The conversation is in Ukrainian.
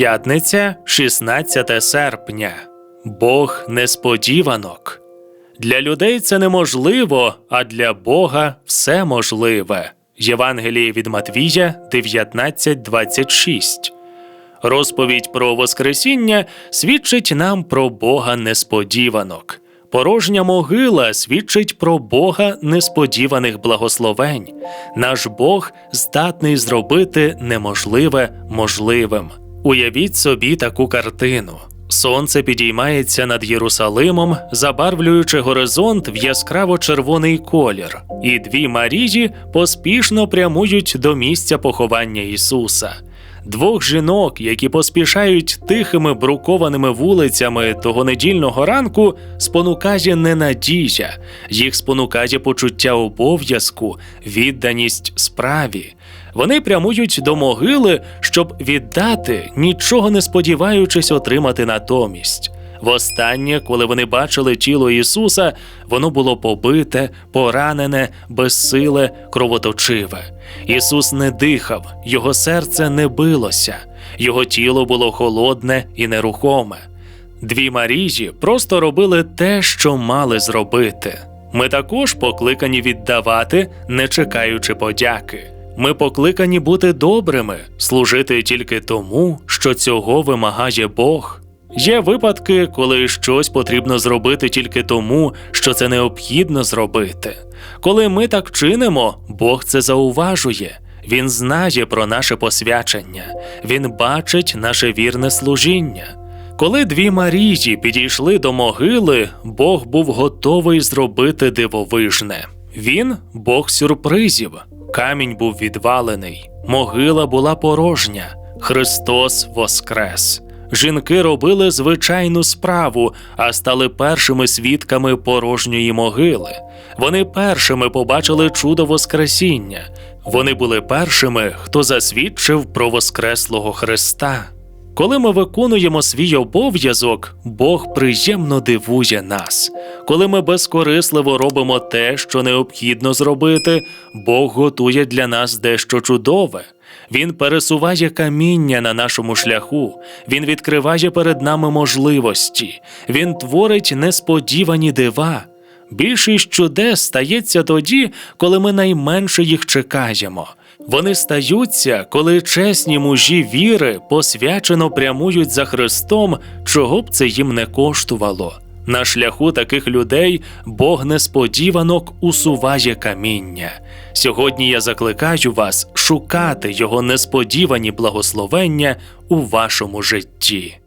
П'ятниця, 16 серпня. Бог несподіванок. Для людей це неможливо, а для Бога все можливе. Євангеліє від Матвія 19.26. Розповідь про Воскресіння свідчить нам про Бога несподіванок. Порожня могила свідчить про Бога несподіваних благословень. Наш Бог здатний зробити неможливе можливим. Уявіть собі таку картину. Сонце підіймається над Єрусалимом, забарвлюючи горизонт в яскраво червоний колір, і дві Марії поспішно прямують до місця поховання Ісуса. Двох жінок, які поспішають тихими брукованими вулицями того недільного ранку, спонукає не надія, їх спонукає почуття обов'язку, відданість справі. Вони прямують до могили, щоб віддати, нічого не сподіваючись отримати натомість. Востаннє, коли вони бачили тіло Ісуса, воно було побите, поранене, безсиле, кровоточиве. Ісус не дихав, його серце не билося, його тіло було холодне і нерухоме. Дві Марії просто робили те, що мали зробити. Ми також покликані віддавати, не чекаючи подяки. Ми покликані бути добрими, служити тільки тому, що цього вимагає Бог. Є випадки, коли щось потрібно зробити тільки тому, що це необхідно зробити. Коли ми так чинимо, Бог це зауважує. Він знає про наше посвячення, він бачить наше вірне служіння. Коли дві Марії підійшли до могили, Бог був готовий зробити дивовижне. Він Бог сюрпризів. Камінь був відвалений, могила була порожня, Христос воскрес. Жінки робили звичайну справу, а стали першими свідками порожньої могили. Вони першими побачили чудо Воскресіння. Вони були першими, хто засвідчив про Воскреслого Христа. Коли ми виконуємо свій обов'язок, Бог приємно дивує нас. Коли ми безкорисливо робимо те, що необхідно зробити, Бог готує для нас дещо чудове. Він пересуває каміння на нашому шляху, він відкриває перед нами можливості, він творить несподівані дива. Більшість чудес стається тоді, коли ми найменше їх чекаємо. Вони стаються, коли чесні мужі віри посвячено прямують за Христом, чого б це їм не коштувало. На шляху таких людей Бог несподіванок усуває каміння. Сьогодні я закликаю вас шукати його несподівані благословення у вашому житті.